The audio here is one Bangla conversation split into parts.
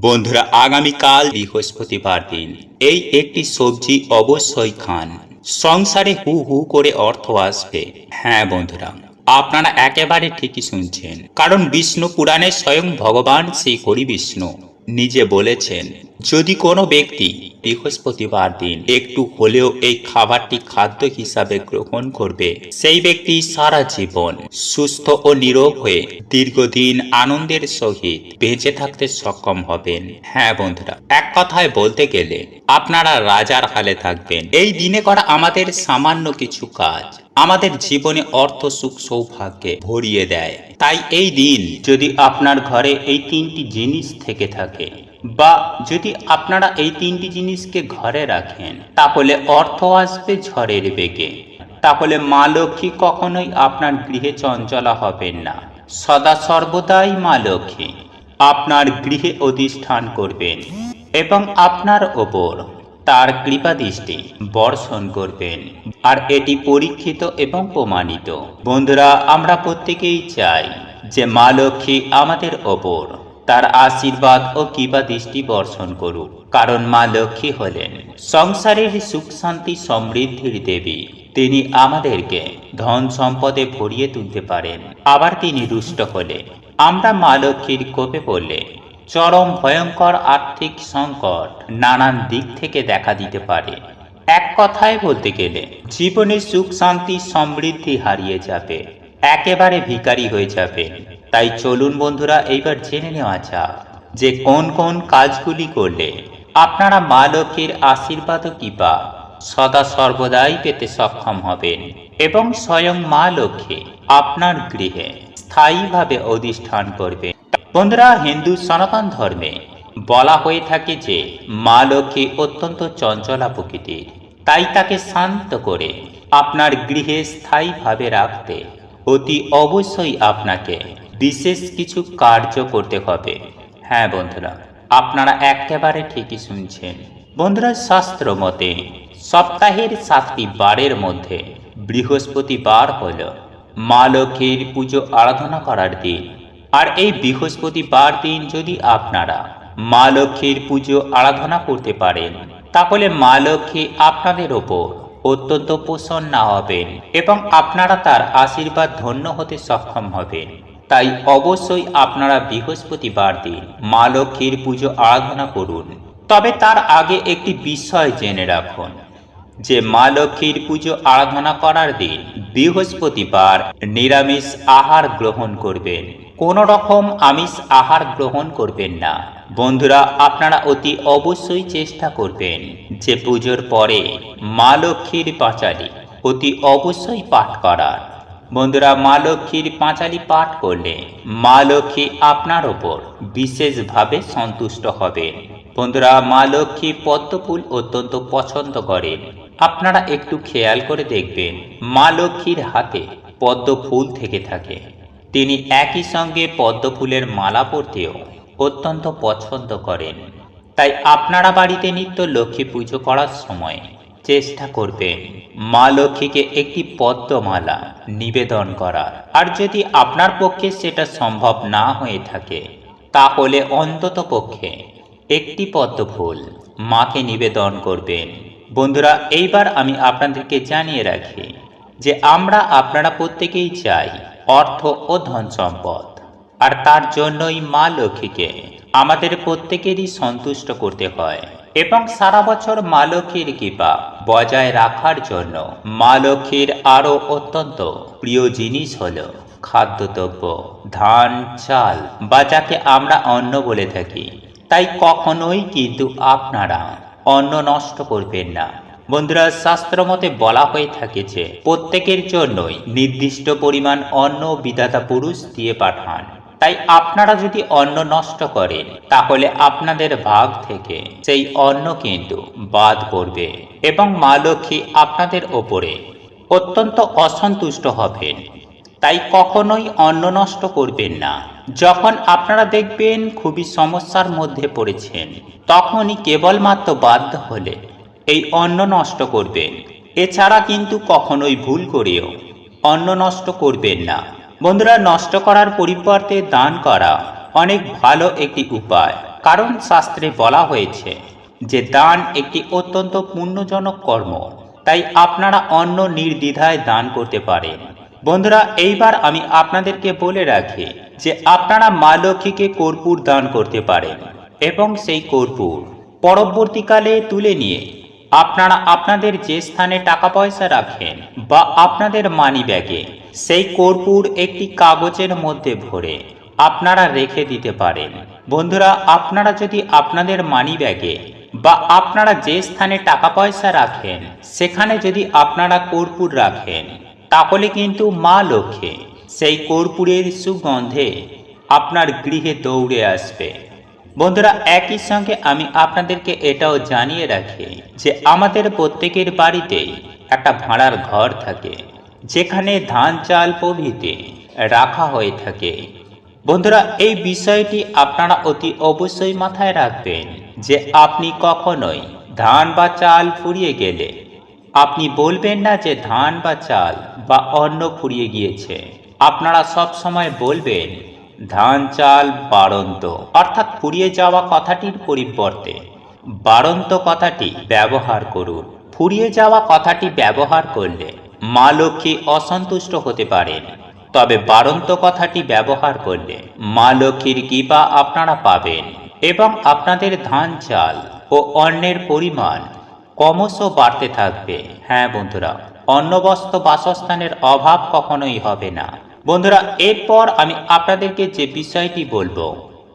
বন্ধুরা, আগামীকাল বৃহস্পতিবার দিন। এই একটি সবজি অবশ্যই খান। সংসারে হু হু করে অর্থ আসবে। হ্যাঁ বন্ধুরা, আপনারা একেবারে ঠিকই শুনছেন। কারণ বিষ্ণু পুরাণে স্বয়ং ভগবান শ্রী হরি বিষ্ণু নিজে বলেছেন, যদি কোনো ব্যক্তি বৃহস্পতিবার দিন। একটু হলেও এই খাবারটি খাদ্য হিসাবে গ্রহণ করবে। সেই ব্যক্তি সারা জীবন সুস্থ ও নিরোগ হয়ে দীর্ঘদিন আনন্দের সহিত বেঁচে থাকতে সক্ষম হবেন। হ্যাঁ বন্ধুরা, এক কথায় বলতে গেলে আপনারা রাজার হালে থাকবেন। এই দিনে করা আমাদের সামান্য কিছু কাজ আমাদের জীবনে অর্থ, সুখ, সৌভাগ্যে ভরিয়ে দেয়। তাই এই দিন যদি আপনার ঘরে এই তিনটি জিনিস থেকে থাকে বা যদি আপনারা এই তিনটি জিনিসকে ঘরে রাখেন, তাহলে অর্থ আসবে ঝড়ের বেগে। তাহলে মা লক্ষ্মী কখনোই আপনার গৃহে চঞ্চলা হবেন না। সদা সর্বদাই মা লক্ষ্মী আপনার গৃহে অধিষ্ঠান করবেন এবং আপনার ওপর তার কৃপা দৃষ্টি বর্ষণ করবেন। আর এটি পরীক্ষিত এবং প্রমাণিত। বন্ধুরা, আমরা প্রত্যেকেই চাই যে মা লক্ষ্মী আমাদের ওপর তার আশীর্বাদ ও কৃপা দৃষ্টি বর্ষণ করুক। কারণ মা লক্ষ্মী হলেন সংসারের সুখ, শান্তি, সমৃদ্ধির দেবী। তিনি আমাদেরকে ধন সম্পদে ভরিয়ে তুলতে পারেন। আবার তিনি রুষ্ট হলে আমরা মা লক্ষ্মীর কোপে পড়লে চরম ভয়ঙ্কর আর্থিক সংকট নানান দিক থেকে দেখা দিতে পারে। এক কথায় বলতে গেলে জীবনে সুখ, শান্তি, সমৃদ্ধি হারিয়ে যাবে। একেবারে ভিখারি হয়ে যাবে তাই চলুন বন্ধুরা, এইবার জেনে নেওয়া যাক যে কোন কোন কাজগুলি করলে আপনারা মা লক্ষ্মীর আশীর্বাদ কৃপা সদা সর্বদাই পেতে সক্ষম হবেন এবং স্বয়ং মা লক্ষ্মী আপনার গৃহে স্থায়ীভাবে অধিষ্ঠান করবে বন্ধুরা, হিন্দু সনাতন ধর্মে বলা হয়ে থাকে যে মা লক্ষ্মী অত্যন্ত চঞ্চলা প্রকৃতির। তাই তাকে শান্ত করে আপনার গৃহে স্থায়ীভাবে রাখতে অতি অবশ্যই আপনাকে বিশেষ কিছু কার্য করতে হবে। হ্যাঁ বন্ধুরা, আপনারা একেবারে ঠিকই শুনছেন। বন্ধুরা, শাস্ত্র মতে, সপ্তাহের সাতটি বারের মধ্যে বৃহস্পতিবার হল মা লক্ষ্মীর পুজো আরাধনা করার দিন। আর এই বৃহস্পতিবার দিন যদি আপনারা মা লক্ষ্মীর পুজো আরাধনা করতে পারেন, তাহলে মা লক্ষ্মী আপনাদের ওপর অত্যন্ত প্রসন্ন হবেন এবং আপনারা তার আশীর্বাদ ধন্য হতে সক্ষম হবেন। তাই অবশ্যই আপনারা বৃহস্পতিবার দিন মা লক্ষ্মীর পুজো আরাধনা করুন। তবে তার আগে একটি বিষয় জেনে রাখুন, যে মা লক্ষ্মীর পুজো আরাধনা করার দিন বৃহস্পতিবার নিরামিষ আহার গ্রহণ করবেন। কোনো রকম আমিষ আহার গ্রহণ করবেন না। বন্ধুরা, আপনারা অতি অবশ্যই চেষ্টা করবেন যে পুজোর পরে মা লক্ষ্মীর পাঁচালি অতি অবশ্যই পাঠ করার। বন্ধুরা, মা লক্ষ্মীর পাঁচালি পাঠ করলে মা লক্ষ্মী আপনার ওপর বিশেষভাবে সন্তুষ্ট হবেন বন্ধুরা, মা লক্ষ্মী পদ্মফুল অত্যন্ত পছন্দ করেন আপনারা একটু খেয়াল করে দেখবেন, মা লক্ষ্মীর হাতে পদ্ম ফুল থেকে থাকে। তিনি একই সঙ্গে পদ্ম ফুলের মালা পরতেও অত্যন্ত পছন্দ করেন। তাই আপনারা বাড়িতে নিত্য লক্ষ্মী পুজো করার সময় চেষ্টা করবেন মা লক্ষ্মীকে একটি পদ্মমালা নিবেদন করার। আর যদি আপনার পক্ষে সেটা সম্ভব না হয়ে থাকে, তাহলে অন্তত পক্ষে একটি পদ্ম ফুল মাকে নিবেদন করবেন। বন্ধুরা, এইবার আমি আপনাদেরকে জানিয়ে রাখি যে আমরা আপনারা প্রত্যেকেই চাই অর্থ ও ধন সম্পদ। আর তার জন্যই মা লক্ষ্মীকে আমাদের প্রত্যেকেরই সন্তুষ্ট করতে হয়। এবং সারা বছর মা লক্ষ্মীর কৃপা বজায় রাখার জন্য মা লক্ষ্মীর আরও অত্যন্ত প্রিয় জিনিস হল খাদ্যদ্রব্য, ধান, চাল বা যাকে আমরা অন্ন বলে থাকি। তাই কখনোই কিন্তু আপনারা অন্ন নষ্ট করবেন না। বন্ধুরা, শাস্ত্র মতে বলা হয়ে থাকে যে প্রত্যেকের জন্যই নির্দিষ্ট পরিমাণ অন্ন বিধাতা পুরুষ দিয়ে পাঠান। তাই আপনারা যদি অন্ন নষ্ট করেন, তাহলে আপনাদের ভাগ থেকে সেই অন্ন কিন্তু বাদ পড়বে এবং মা লক্ষ্মী আপনাদের ওপরে অত্যন্ত অসন্তুষ্ট হবেন। তাই কখনোই অন্ন নষ্ট করবেন না। যখন আপনারা দেখবেন খুবই সমস্যার মধ্যে পড়েছেন, তখনই কেবলমাত্র বাধ্য হলে এই অন্ন নষ্ট করবেন। এছাড়া কিন্তু কখনোই ভুল করেও অন্ন নষ্ট করবেন না। বন্ধুরা, নষ্ট করার পরিবর্তে দান করা অনেক ভালো একটি উপায়। কারণ শাস্ত্রে বলা হয়েছে যে দান একটি অত্যন্ত পুণ্যজনক কর্ম, তাই আপনারা অন্য নির্দ্বিধায় দান করতে পারেন। বন্ধুরা, এইবার আমি আপনাদেরকে বলে রাখি যে আপনারা মা লক্ষ্মীকে কর্পূর দান করতে পারেন এবং সেই কর্পূর পরবর্তীকালে তুলে নিয়ে আপনারা আপনাদের যে স্থানে টাকা পয়সা রাখেন বা আপনাদের মানি ব্যাগে সেই কর্পূর একটি কাগজের মধ্যে ভরে আপনারা রেখে দিতে পারেন। বন্ধুরা, আপনারা যদি আপনাদের মানি ব্যাগে বা আপনারা যে স্থানে টাকা পয়সা রাখেন, সেখানে যদি আপনারা কর্পূর রাখেন, তাহলে কিন্তু মা লক্ষ্মী সেই কর্পূরের সুগন্ধে আপনার গৃহে দৌড়ে আসবে। বন্ধুরা, একই সঙ্গে আমি আপনাদেরকে এটাও জানিয়ে রাখি যে আমাদের প্রত্যেকের বাড়িতেই একটা ভাড়ার ঘর থাকে, যেখানে ধান চাল প্রভৃতি রাখা হয়ে থাকে। বন্ধুরা, এই বিষয়টি আপনারা অতি অবশ্যই মাথায় রাখবেন যে আপনি কখনোই ধান বা চাল ফুরিয়ে গেলে আপনি বলবেন না যে ধান বা চাল বা অন্ন ফুরিয়ে গিয়েছে। আপনারা সব সময় বলবেন ধান, চাল, বাড়ন্ত, অর্থাৎ ফুরিয়ে যাওয়া কথাটির পরিবর্তে বাড়ন্ত কথাটি ব্যবহার করুন। ফুরিয়ে যাওয়া কথাটি ব্যবহার করলে মা লক্ষ্মী অসন্তুষ্ট হতে পারেন। তবে বাড়ন্ত কথাটি ব্যবহার করলে মা লক্ষ্মীর কৃপা আপনারা পাবেন এবং আপনাদের ধান, চাল ও অন্নের পরিমাণ ক্রমশ বাড়তে থাকবে। হ্যাঁ বন্ধুরা অন্নবস্ত্র বাসস্থানের অভাব কখনোই হবে না। বন্ধুরা, এরপর আমি আপনাদেরকে যে বিষয়টি বলব,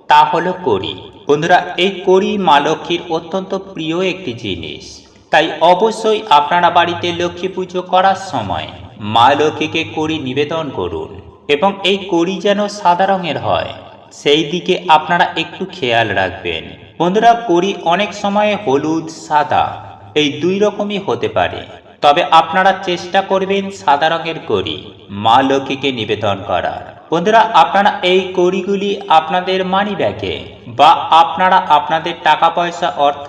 তা হলো করি বন্ধুরা, এই করি মা লক্ষ্মীর অত্যন্ত প্রিয় একটি জিনিস। তাই অবশ্যই আপনারা বাড়িতে লক্ষ্মী পুজো করার সময় মা লক্ষ্মীকে করি নিবেদন করুন এবং এই করি যেন সাদা রঙের হয়, সেই দিকে আপনারা একটু খেয়াল রাখবেন। বন্ধুরা করি অনেক সময় হলুদ, সাদা, এই দুই রকমই হতে পারে। তবে আপনারা চেষ্টা করবেন সাদা রঙের করি মা লক্ষ্মীকে নিবেদন করার। বন্ধুরা, আপনারা এই কড়িগুলি আপনাদের মানি ব্যাগে বা আপনারা আপনাদের টাকা পয়সা অর্থ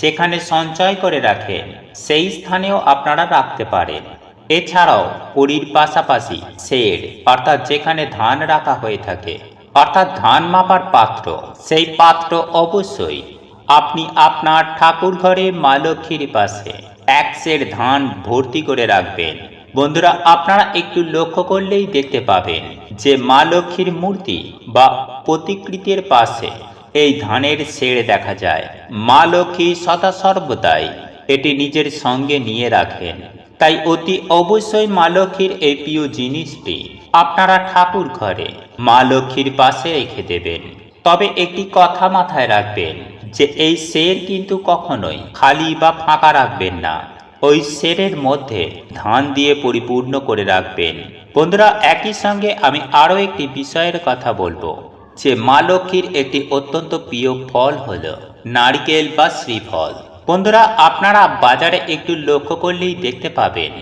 যেখানে সঞ্চয় করে রাখেন, সেই স্থানেও আপনারা রাখতে পারেন। এছাড়াও কড়ির পাশাপাশি শেড অর্থাৎ যেখানে ধান রাখা হয়ে থাকে, অর্থাৎ ধান মাপার পাত্র, সেই পাত্র অবশ্যই আপনি আপনার ঠাকুর ঘরে মা লক্ষ্মীর পাশে এক সের ধান ভর্তি করে রাখবেন। বন্ধুরা, আপনারা একটু লক্ষ্য করলেই দেখতে পাবেন যে মা লক্ষ্মীর মূর্তি বা প্রতিকৃতির পাশে এই ধানের শেড় দেখা যায়। মা লক্ষ্মী সদা সর্বদাই এটি নিজের সঙ্গে নিয়ে রাখেন। তাই অতি অবশ্যই মা লক্ষ্মীর এই প্রিয় জিনিসটি আপনারা ঠাকুর ঘরে মা লক্ষ্মীর পাশে রেখে দেবেন। তবে একটি কথা মাথায় রাখবেন যে এই শের কিন্তু কখনোই খালি বা ফাঁকা রাখবেন না। ওই শেরের মধ্যে ধান দিয়ে পরিপূর্ণ করে রাখবেন। বন্ধুরা, একই সঙ্গে আমি আরও একটি বিষয়ের কথা বলব, যে মা লক্ষ্মীর একটি অত্যন্ত প্রিয় ফল হল নারকেল বা শ্রীফল। বন্ধুরা, আপনারা বাজারে একটু লক্ষ্য করলেই দেখতে পাবেন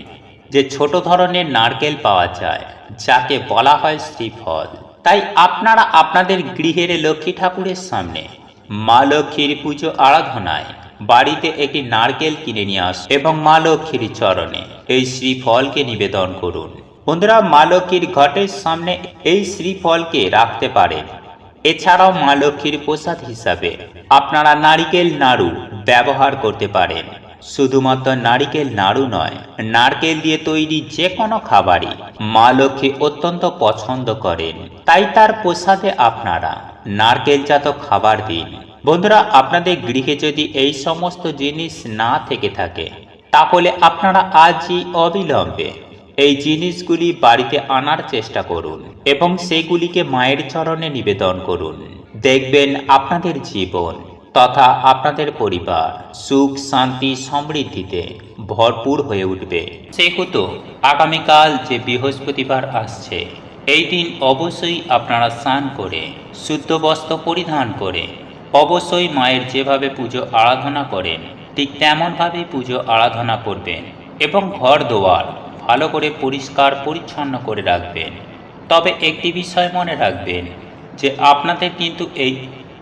যে ছোট ধরনের নারকেল পাওয়া যায়, যাকে বলা হয় শ্রীফল। তাই আপনারা আপনাদের গৃহের লক্ষ্মী ঠাকুরের সামনে মা লক্ষ্মীর পুজো আরাধনায় বাড়িতে একটি নারকেল কিনে নিয়ে আস এবং মা লক্ষ্মীর চরণে এই শ্রীফলকে নিবেদন করুন। বন্ধুরা, মা লক্ষ্মীর ঘটের সামনে এই শ্রীফলকে রাখতে পারেন। এছাড়াও মা লক্ষ্মীর প্রসাদ হিসাবে আপনারা নারিকেল নাড়ু ব্যবহার করতে পারেন। শুধুমাত্র নারিকেল নাড়ু নয়, নারকেল দিয়ে তৈরি যে কোনো খাবারই মা লক্ষ্মী অত্যন্ত পছন্দ করেন। তাই তার প্রসাদে আপনারা নারকেলজাত খাবার দিন। বন্ধুরা, আপনাদের গৃহে যদি এই সমস্ত জিনিস না থেকে থাকে, তাহলে আপনারা আজই অবিলম্বে এই জিনিসগুলি বাড়িতে আনার চেষ্টা করুন এবং সেগুলিকে মায়ের চরণে নিবেদন করুন। দেখবেন আপনাদের জীবন তথা আপনাদের পরিবার সুখ, শান্তি সমৃদ্ধিতে ভরপুর হয়ে উঠবে। সেহেতু আগামীকাল যে বৃহস্পতিবার আসছে, এই দিন অবশ্যই আপনারা স্নান করে, শুদ্ধ বস্ত্র পরিধান করে, অবশ্যই মায়ের যেভাবে পুজো আরাধনা করেন, ঠিক তেমনভাবেই পুজো আরাধনা করবেন এবং ঘর দোয়ার ভালো করে পরিষ্কার পরিচ্ছন্ন করে রাখবেন। তবে একটি বিষয় মনে রাখবেন যে আপনাদের কিন্তু এই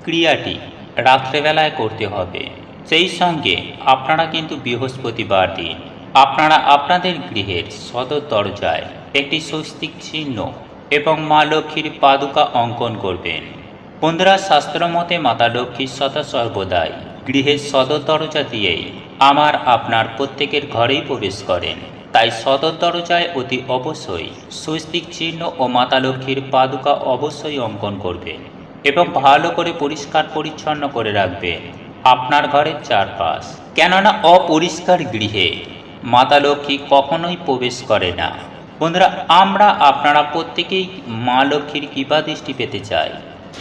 ক্রিয়াটি রাত্রেবেলায় করতে হবে। সেই সঙ্গে আপনারা কিন্তু বৃহস্পতিবার দিন, আপনারা আপনাদের গৃহের সদর দরজায় একটি স্বস্তিক চিহ্ন এবং মা লক্ষ্মীর পাদুকা অঙ্কন করবেন। বন্ধুরা, শাস্ত্রমতে মাতা লক্ষ্মীর সদা সর্বদাই গৃহের সদর দরজা দিয়েই আমার আপনার প্রত্যেকের ঘরেই প্রবেশ করেন। তাই সদর দরজায় অতি অবশ্যই স্বস্তিক চিহ্ন ও মাতা লক্ষ্মীর পাদুকা অবশ্যই অঙ্কন করবেন। এবং ভালো করে পরিষ্কার পরিচ্ছন্ন করে রাখবেন আপনার ঘরের চারপাশ। কেননা অপরিষ্কার গৃহে মাতা লক্ষ্মী কখনোই প্রবেশ করে না। বন্ধুরা, আমরা, আপনারা প্রত্যেকেই মা লক্ষ্মীর কৃপা দৃষ্টি পেতে চাই।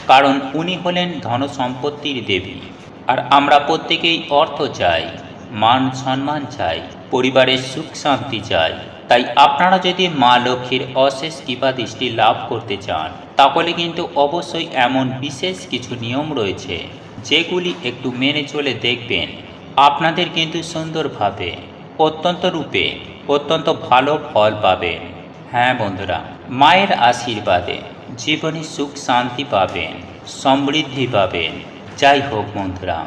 কারণ উনি হলেন ধন সম্পত্তির দেবী। আর আমরা প্রত্যেকেই অর্থ চাই মান সম্মান চাই, পরিবারের সুখ শান্তি চাই। তাই আপনারা যদি মা লক্ষ্মীর অশেষ কৃপা দৃষ্টি লাভ করতে চান, তাহলে কিন্তু অবশ্যই এমন বিশেষ কিছু নিয়ম রয়েছে, যেগুলি একটু মেনে চলে দেখবেন। আপনাদের কিন্তু সুন্দরভাবে, অত্যন্ত রূপে, অত্যন্ত ভালো ফল পাবেন। হ্যাঁ বন্ধুরা, মায়ের আশীর্বাদে জীবনে সুখ শান্তি পাবেন, সমৃদ্ধি পাবেন। যাই হোক বন্ধুরা,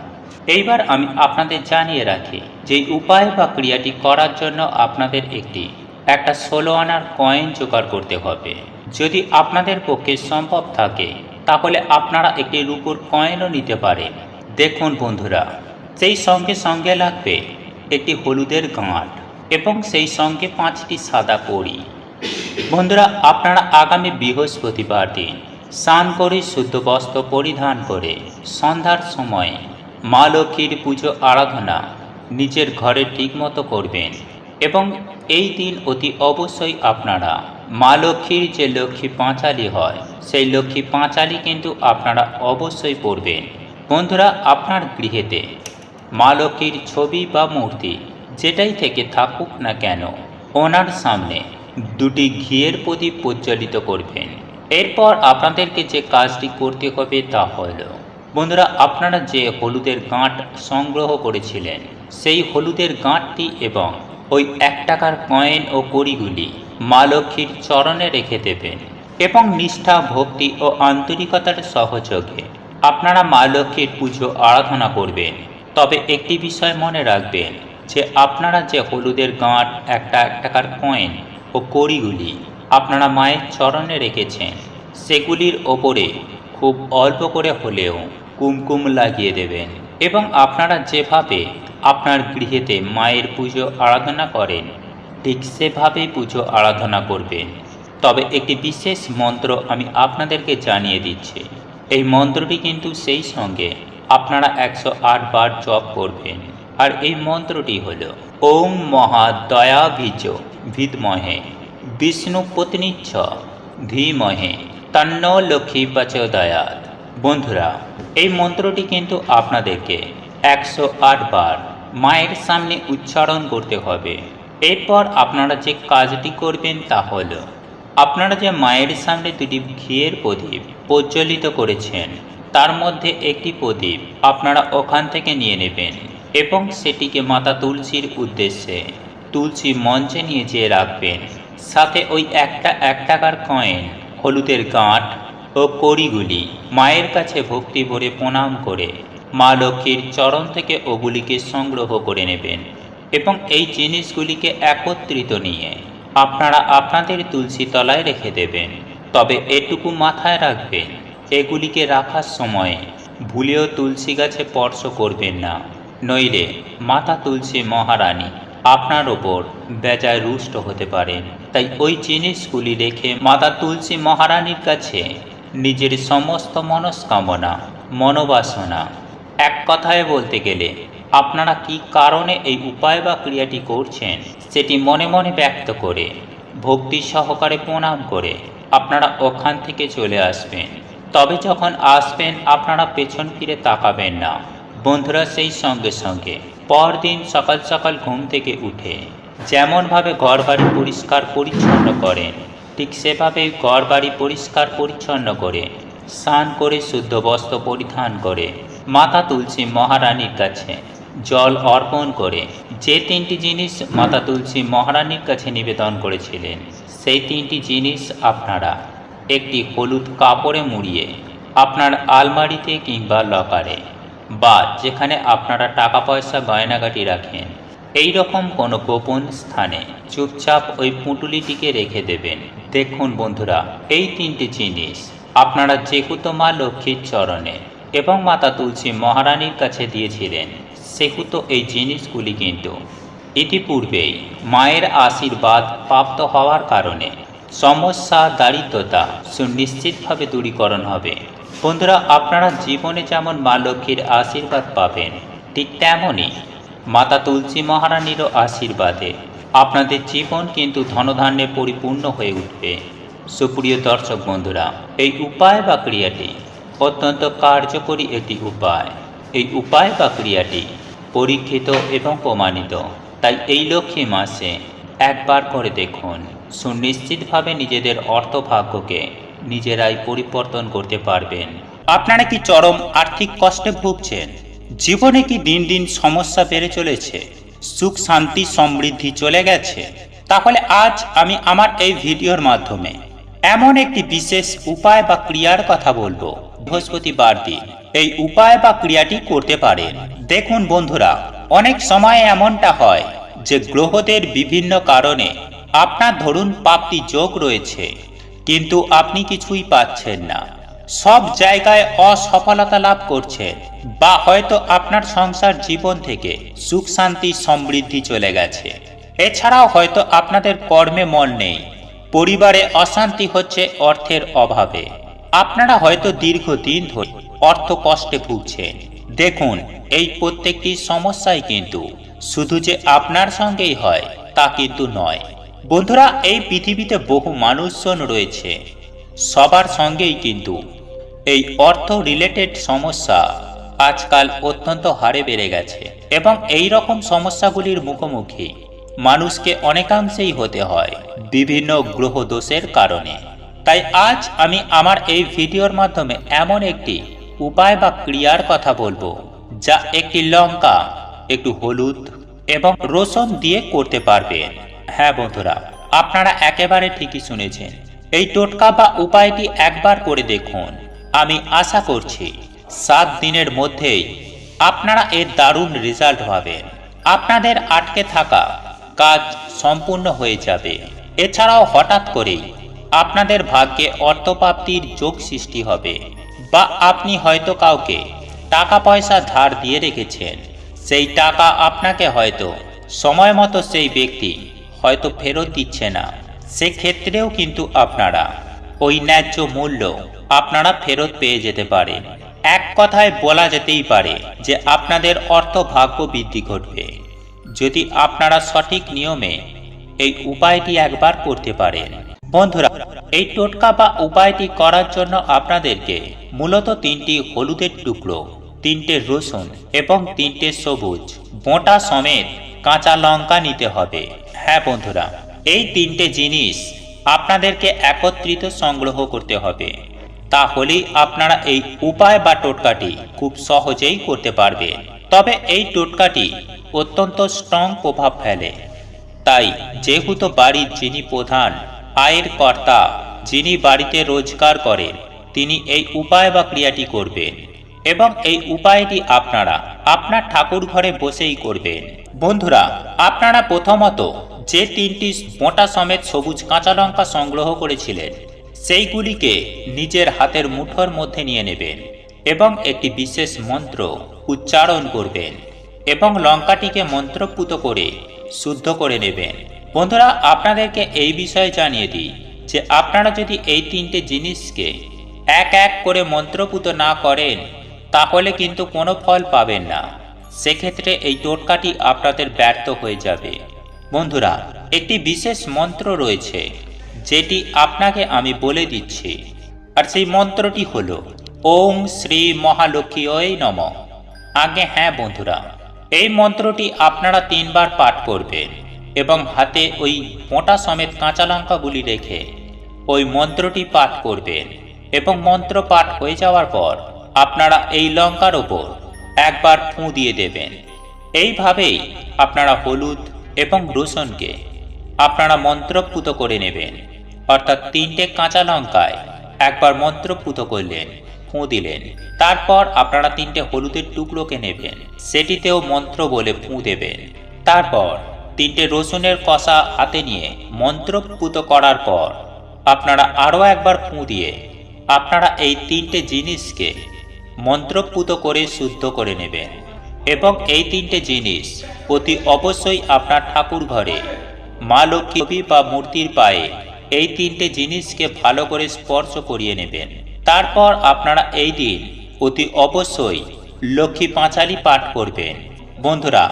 এইবার আমি আপনাদের জানিয়ে রাখি যে উপায় বা ক্রিয়াটি করার জন্য আপনাদের একটি একটা ষোলো আনার কয়েন জোগাড় করতে হবে। যদি আপনাদের পক্ষে সম্ভব থাকে, তাহলে আপনারা একটি রূপোর কয়েনও নিতে পারেন। দেখুন বন্ধুরা সেই সঙ্গে সঙ্গে লাগবে একটি হলুদের গাঁট এবং সেই সঙ্গে পাঁচটি সাদা কড়ি। বন্ধুরা, আপনারা আগামী বৃহস্পতিবার দিন স্নান করে শুদ্ধ বস্ত্র পরিধান করে সন্ধ্যার সময় মা লক্ষ্মীর পুজো আরাধনা নিজের ঘরে ঠিকমতো করবেন। এবং এই দিন অতি অবশ্যই আপনারা। মা লক্ষ্মীর যে লক্ষ্মী পাঁচালি হয়, সেই লক্ষ্মী পাঁচালি কিন্তু আপনারা অবশ্যই পড়বেন। বন্ধুরা, আপনার গৃহেতে মা লক্ষ্মীর ছবি বা মূর্তি যেটাই থেকে থাকুক না কেন, ওনার সামনে দুটি ঘিয়ের প্রদীপ প্রজ্বলিত করবেন। এরপর আপনাদেরকে যে কাজটি করতে হবে তা হল, বন্ধুরা, আপনারা যে হলুদের গাঁট সংগ্রহ করেছিলেন, সেই হলুদের গাঁটটি এবং ওই এক টাকার কয়েন ও কড়িগুলি মা লক্ষ্মীর চরণে রেখে দেবেন এবং নিষ্ঠা, ভক্তি ও আন্তরিকতার সহযোগে আপনারা মা লক্ষ্মীর পুজো আরাধনা করবেন। তবে একটি বিষয় মনে রাখবেন যে আপনারা যে হলুদের গাঁট, একটা এক টাকার কয়েন ও কড়িগুলি আপনারা মায়ের চরণে রেখেছেন, সেগুলির ওপরে খুব অল্প করে হলেও কুমকুম লাগিয়ে দেবেন এবং আপনারা যেভাবে আপনার গৃহেতে মায়ের পুজো আরাধনা করেন, ঠিক সেভাবেই পুজো আরাধনা করবেন। তবে একটি বিশেষ মন্ত্র আমি আপনাদেরকে জানিয়ে দিচ্ছি। এই মন্ত্রটি কিন্তু সেই সঙ্গে আপনারা একশো আট বার জপ করবেন। আর এই মন্ত্রটি হল, ওম মহাদয়াভিজ ভিদমহে, বিষ্ণু পত্নীচ্ছ ধীমহে, তন্ন লক্ষ্মী প্রচোদয়াত বন্ধুরা, এই মন্ত্রটি কিন্তু আপনাদেরকে একশো আট বার মায়ের সামনে উচ্চারণ করতে হবে। এরপর আপনারা যে কাজটি করবেন তা হল, আপনারা যে মায়ের সামনে দুটি ঘিয়ের প্রদীপ প্রজ্বলিত করেছেন, তার মধ্যে একটি প্রদীপ আপনারা ওখান থেকে নিয়ে নেবেন এবং সেটিকে মাতা তুলসীর উদ্দেশ্যে তুলসী মঞ্চে নিয়ে যেয়ে রাখবেন। সাথে ওই একটা এক টাকার কয়েন, হলুদের গাঁট ও কড়িগুলি মায়ের কাছে ভক্তি ভরে প্রণাম করে মা লক্ষ্মীর চরণ থেকে ওগুলিকে সংগ্রহ করে নেবেন এবং এই জিনিসগুলিকে একত্রিত নিয়ে আপনারা আপনাদের তুলসী তলায় রেখে দেবেন। তবে এটুকু মাথায় রাখবেন, এগুলিকে রাখার সময় ভুলেও তুলসী গাছে স্পর্শ করবেন না। নইলে মাতা তুলসী মহারানী আপনার ওপর বেজায় রুষ্ট হতে পারেন। তাই ওই জিনিসগুলি রেখে মাতা তুলসী মহারানীর কাছে নিজের সমস্ত মনস্কামনা, মনোবাসনা এক কথায় বলতে গেলে, আপনারা কি কারণে এই উপায় বা ক্রিয়াটি করছেন সেটি মনে মনে ব্যক্ত করে, ভক্তি সহকারে প্রণাম করে আপনারা ওখান থেকে চলে আসবেন। তবে যখন আসবেন, আপনারা পেছন ফিরে তাকাবেন না। বন্ধুরা, সেই সঙ্গে সঙ্গে পরদিন সকাল সকাল ঘুম থেকে উঠে যেমনভাবে ঘর বাড়ি পরিষ্কার পরিচ্ছন্ন করেন, ঠিক সেভাবে ঘর বাড়ি পরিষ্কার পরিচ্ছন্ন করে, স্নান করে শুদ্ধ বস্ত্র পরিধান করে মাতা তুলসী মহারানীর কাছে। জল অর্পণ করে যে তিনটি জিনিস মাতা তুলসী মহারানীর কাছে নিবেদন করেছিলেন, সেই তিনটি জিনিস আপনারা। একটি হলুদ কাপড়ে মুড়িয়ে, আপনার আলমারিতে কিংবা লকারে, বা যেখানে আপনারা টাকা পয়সা গয়নাগাটি রাখেন এই রকম কোনো গোপন স্থানে চুপচাপ ওই পুঁটুলিটিকে রেখে দেবেন। দেখুন বন্ধুরা, এই তিনটি জিনিস আপনারা যেহেতু মা লক্ষ্মীর চরণে এবং মাতা তুলসী মহারানীর কাছে দিয়েছিলেন। সেহেতু এই জিনিসগুলি কিন্তু ইতিপূর্বেই মায়ের আশীর্বাদ প্রাপ্ত হওয়ার কারণে সমস্যা, দারিদ্রতা সুনিশ্চিতভাবে দূরীকরণ হবে। বন্ধুরা, আপনারা জীবনে যেমন মা লক্ষ্মীর আশীর্বাদ পাবেন, ঠিক তেমনই মাতা তুলসী মহারানীরও আশীর্বাদে আপনাদের জীবন কিন্তু ধনধান্যে পরিপূর্ণ হয়ে উঠবে। সুপ্রিয় দর্শক বন্ধুরা, এই উপায় বা ক্রিয়াটি অত্যন্ত কার্যকরী একটি উপায়। এই উপায় বা ক্রিয়াটি পরীক্ষিত এবং প্রমাণিত। তাই এই লক্ষ্মী মাসে একবার করে দেখুন, সুনিশ্চিতভাবে নিজেদের অর্থভাগ্যকে নিজেরাই পরিবর্তন করতে পারবেন। আপনারা কি চরম আর্থিক কষ্টে ভুগছেন? জীবনে কি দিন দিন সমস্যা বেড়ে চলেছে? সুখ, শান্তি, সমৃদ্ধি চলে গেছে? তাহলে আজ আমি আমার এই ভিডিওর মাধ্যমে এমন একটি বিশেষ উপায় বা ক্রিয়ার কথা বলব। বৃহস্পতিবার দিন। এই উপায় বা ক্রিয়াটি করতে পারেন। দেখুন বন্ধুরা, অনেক সময় এমনটা হয় যে গ্রহদের বিভিন্ন কারণে আপনার ধরুন প্রাপ্তি যোগ রয়েছে, কিন্তু আপনি কিছুই পাচ্ছেন না। সব জায়গায় অসফলতা লাভ করছেন বা হয়তো আপনার সংসার জীবন থেকে সুখ, শান্তি, সমৃদ্ধি চলে গেছে। এছাড়াও হয়তো আপনাদের কর্মে মন নেই, পরিবারে অশান্তি হচ্ছে অর্থের অভাবে। আপনারা হয়তো দীর্ঘদিন ধরে অর্থ কষ্টে ভুগছেন। দেখুন, এই প্রত্যেকটি সমস্যাই কিন্তু শুধু যে আপনার সঙ্গেই হয়, তা কিন্তু নয়। বন্ধুরা, এই পৃথিবীতে বহু মানুষজন রয়েছে। সবার সঙ্গেই কিন্তু এই অর্থ রিলেটেড সমস্যা আজকাল অত্যন্ত হারে বেড়ে গেছে এবং এই রকম সমস্যাগুলির মুখোমুখি মানুষকে অনেকাংশেই হতে হয় বিভিন্ন গ্রহ দোষের কারণে। তাই আজ আমি আমার এই ভিডিওর মাধ্যমে এমন একটি উপায় বা ক্রিয়ার কথা বলব, যা একটি লঙ্কা, একটু হলুদ এবং রসুন দিয়ে করতে পারবেন। হ্যাঁ বন্ধুরা, আপনারা একেবারে ঠিকই শুনেছেন। এই টোটকা বা উপায়টি একবার করে দেখুন। আমি আশা করছি সাত দিনের মধ্যেই আপনারা এর দারুণ রেজাল্ট পাবেন। আপনাদের আটকে থাকা কাজ সম্পূর্ণ হয়ে যাবে। এছাড়াও হঠাৎ করেই আপনাদের ভাগ্যে অর্থপ্রাপ্তির যোগ সৃষ্টি হবে। বা আপনি হয়তো কাউকে টাকা পয়সা ধার দিয়ে রেখেছেন। সেই টাকা আপনাকে হয়তো সময় মতো সেই ব্যক্তি হয়তো ফেরত দিচ্ছে না। সেক্ষেত্রেও কিন্তু আপনারা ওই ন্যায্য মূল্য আপনারা ফেরত পেয়ে যেতে পারেন। এক কথায় বলা যেতেই পারে যে আপনাদের অর্থ ভাগ্য বৃদ্ধি ঘটবে। যদি আপনারা সঠিক নিয়মে এই উপায়টি একবার করতে পারেন বন্ধুরা, এই টোটকা বা উপায়টি করার জন্য আপনাদেরকে মূলত তিনটি হলুদের টুকরো, তিনটে রসুন এবং তিনটে সবুজ বোঁটা সমেত কাঁচা লঙ্কা নিতে হবে। হ্যাঁ বন্ধুরা, এই তিনটে জিনিস আপনাদেরকে একত্রিত সংগ্রহ করতে হবে। তাহলেই আপনারা এই উপায় বা টোটকাটি খুব সহজেই করতে পারবে তবে এই টোটকাটি অত্যন্ত স্ট্রং প্রভাব ফেলে। তাই যেহেতু বাড়ির যিনি প্রধান আয়ের কর্তা, যিনি বাড়িতে রোজগার করেন, তিনি এই উপায় বা ক্রিয়াটি করবেন এবং এই উপায়টি আপনারা আপনার ঠাকুর ঘরে বসেই করবেন। বন্ধুরা, আপনারা প্রথমত যে তিনটি মোটা সমেত সবুজ কাঁচা লঙ্কা সংগ্রহ করেছিলেন, সেইগুলিকে নিজের হাতের মুঠোর মধ্যে নিয়ে নেবেন এবং একটি বিশেষ মন্ত্র উচ্চারণ করবেন এবং লঙ্কাটিকে মন্ত্রপুত করে শুদ্ধ করে নেবেন। বন্ধুরা, আপনাদেরকে এই বিষয়ে জানিয়ে দিই যে আপনারা যদি এই তিনটে জিনিসকে এক এক করে মন্ত্রপুত না করেন, তাহলে কিন্তু কোনো ফল পাবেন না। সেক্ষেত্রে এই টোটকাটি আপনাদের ব্যর্থ হয়ে যাবে। বন্ধুরা, একটি বিশেষ মন্ত্র রয়েছে, যেটি আপনাকে আমি বলে দিচ্ছি। আর সেই মন্ত্রটি হল, ওম শ্রী মহালক্ষ্মী ওই নম। আগে হ্যাঁ বন্ধুরা, এই মন্ত্রটি আপনারা তিনবার পাঠ করবেন। এবং হাতে ওই মোটা সমেত কাঁচা লঙ্কাগুলি রেখে ওই মন্ত্রটি পাঠ করবেন। এবং মন্ত্র পাঠ হয়ে যাওয়ার পর আপনারা এই লঙ্কার ওপর একবার ফুঁ দিয়ে দেবেন। এইভাবেই আপনারা হলুদ এবং রসুনকে আপনারা মন্ত্রপুত করে নেবেন। অর্থাৎ তিনটে কাঁচা লঙ্কায় একবার মন্ত্রপুত করলেন, ফুঁ দিলেন। তারপর আপনারা তিনটে হলুদের টুকরোকে নেবেন। সেটিতেও মন্ত্র বলে ফুঁ দেবেন। তারপর তিনটে রসুনের কষা হাতে নিয়ে মন্ত্রপুত করার পর আপনারা আরও একবার ফুঁ দিয়ে আপনারা এই তিনটে জিনিসকে মন্ত্রপুত করে শুদ্ধ করে নেবেন এবং এই তিনটে জিনিস অতি অবশ্যই আপনার ঠাকুর ঘরে, মা লক্ষ্মী বা মূর্তির পায়ে এই তিনটে জিনিসকে ভালো করে স্পর্শ করিয়ে নেবেন। তারপর আপনারা এই দিন অতি অবশ্যই লক্ষ্মী পাঁচালি পাঠ করবেন। বন্ধুরা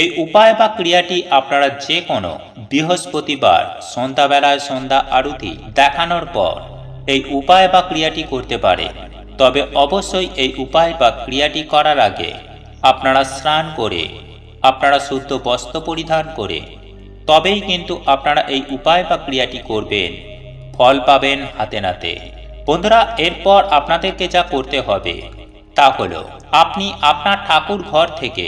এই উপায় বা ক্রিয়াটি আপনারা যে কোনো বৃহস্পতিবার, সন্ধ্যাবেলায় সন্ধ্যা আরতি দেখানোর পর এই উপায় বা ক্রিয়াটি করতে পারে। তবে অবশ্যই এই উপায় বা ক্রিয়াটি করার আগে আপনারা স্নান করে, আপনারা শুদ্ধ বস্ত্র পরিধান করে, তবেই কিন্তু আপনারা এই উপায় বা ক্রিয়াটি করবেন, ফল পাবেন হাতে নাতে। বন্ধুরা, এরপর আপনাদেরকে যা করতে হবে তা হলো, আপনি আপনার ঠাকুর ঘর থেকে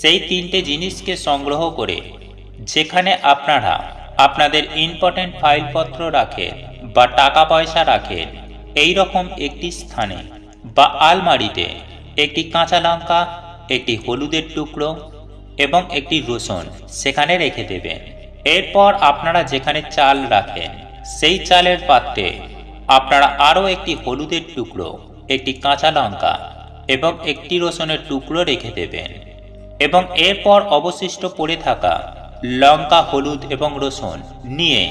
সেই তিনটে জিনিসকে সংগ্রহ করে, যেখানে আপনারা আপনাদের ইম্পর্টেন্ট ফাইলপত্র রাখেন বা টাকা পয়সা রাখেন এই রকম একটি স্থানে বা আলমারিতে একটি কাঁচা লঙ্কা, একটি হলুদের টুকরো এবং একটি রসুন সেখানে রেখে দেবেন। এরপর আপনারা যেখানে চাল রাখেন, সেই চালের পাত্রে আপনারা আরও একটি হলুদের টুকরো, একটি কাঁচা লঙ্কা এবং একটি রসুনের টুকরো রেখে দেবেন। এবং এরপর অবশিষ্ট পড়ে থাকা লঙ্কা, হলুদ এবং রসুন নিয়ে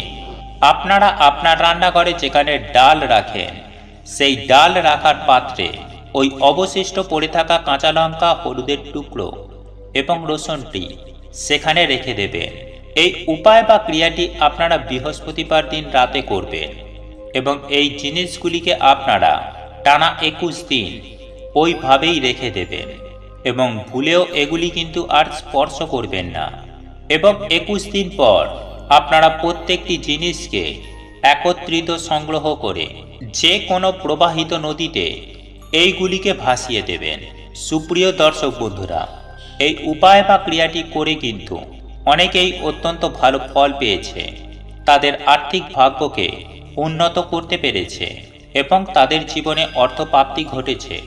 আপনারা আপনার রান্নাঘরে যেখানে ডাল রাখেন, সেই ডাল রাখার পাত্রে ওই অবশিষ্ট পড়ে থাকা কাঁচা লঙ্কা, হলুদের টুকরো এবং রসুনটি সেখানে রেখে দেবেন। এই উপায় বা ক্রিয়াটি আপনারা বৃহস্পতিবার দিন রাতে করবেন এবং এই জিনিসগুলিকে আপনারা টানা একুশ দিন ওইভাবেই রেখে দেবেন। এবং ভুলেও এগুলি কিন্তু আর স্পর্শ করবেন না। এবং একুশ দিন পর আপনারা প্রত্যেকটি জিনিসকে একত্রিত সংগ্রহ করে যে কোনো প্রবাহিত নদীতে এইগুলিকে ভাসিয়ে দেবেন। সুপ্রিয় দর্শক বন্ধুরা, এই উপায় বা ক্রিয়াটি করে কিন্তু অনেকেই অত্যন্ত ভালো ফল পেয়েছে। তাদের আর্থিক ভাগ্যকে উন্নত করতে পেরেছে এবং তাদের জীবনে অর্থপ্রাপ্তি ঘটেছে।